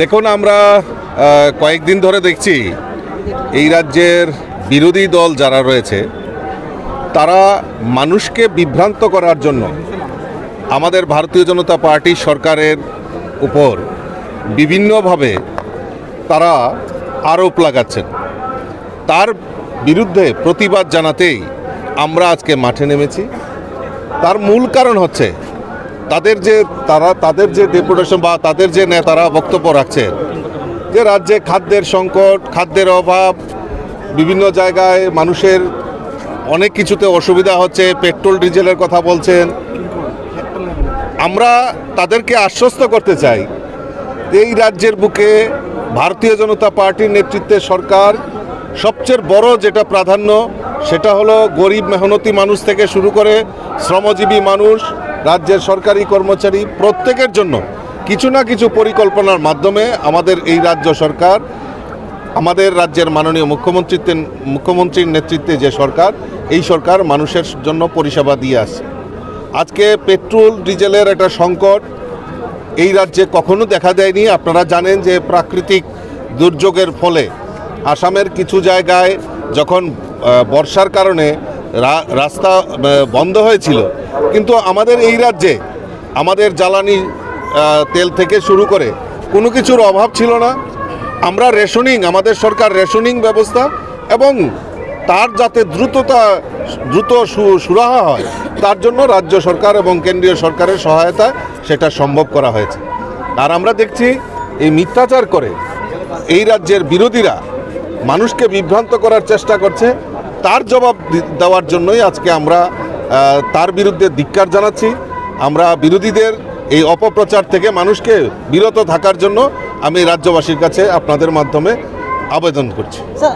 দেখুন আমরা কয়েকদিন ধরে দেখছি এই রাজ্যের বিরোধী দল যারা রয়েছে তারা মানুষকে বিভ্রান্ত করার জন্য আমাদের ভারতীয় জনতা পার্টি সরকারের উপর বিভিন্নভাবে তারা আরোপ লাগাচ্ছেন। তার বিরুদ্ধে প্রতিবাদ জানাতেই আমরা আজকে মাঠে নেমেছি। তার মূল কারণ হচ্ছে তাদের যে তারা, তাদের যে ডেপুটেশন বা তাদের যে নেতারা বক্তব্য রাখছেন যে রাজ্যে খাদ্যের সংকট, খাদ্যের অভাব, বিভিন্ন জায়গায় মানুষের অনেক কিছুতে অসুবিধা হচ্ছে, পেট্রোল, ডিজেলের কথা বলছেন। আমরা তাদেরকে আশ্বস্ত করতে চাই, এই রাজ্যের বুকে ভারতীয় জনতা পার্টির নেতৃত্বে সরকার সবচেয়ে বড় যেটা প্রাধান্য, সেটা হলো গরিব, মেহনতি মানুষ থেকে শুরু করে শ্রমজীবী মানুষ রাজ্যের সরকারি কর্মচারী প্রত্যেকের জন্য কিছু না কিছু পরিকল্পনার মাধ্যমে আমাদের এই রাজ্য সরকার, আমাদের রাজ্যের মাননীয় মুখ্যমন্ত্রীত্বে মুখ্যমন্ত্রীর নেতৃত্বে যে সরকার, এই সরকার মানুষের জন্য পরিষেবা দিয়ে আসছে। আজকে পেট্রোল, ডিজেলের একটা সংকট, এই রাজ্যে কখনো দেখা দেয়নি। আপনারা জানেন যে প্রাকৃতিক দুর্যোগের ফলে আসামের কিছু জায়গায় যখন বর্ষার কারণে রাস্তা বন্ধ হয়েছিল। কিন্তু আমাদের এই রাজ্যে, আমাদের জ্বালানি তেল থেকে শুরু করে কোনো কিছুর অভাব ছিল না। আমরা রেশনিং, আমাদের সরকার রেশনিং ব্যবস্থা এবং তার যাতে দ্রুততা, দ্রুত সুরাহা হয়, তার জন্য রাজ্য সরকার এবং কেন্দ্রীয় সরকারের সহায়তায় সেটা সম্ভব করা হয়েছে। আর আমরা দেখছি এই মিথ্যাচার করে এই রাজ্যের বিরোধীরা মানুষকে বিভ্রান্ত করার চেষ্টা করছে। তার জবাব দেওয়ার জন্যই আজকে আমরা তার বিরুদ্ধে ধিক্কার জানাচ্ছি। আমরা বিরোধীদের এই অপপ্রচার থেকে মানুষকে বিরত থাকার জন্য আমি রাজ্যবাসীর কাছে আপনাদের মাধ্যমে আবেদন করছি। স্যার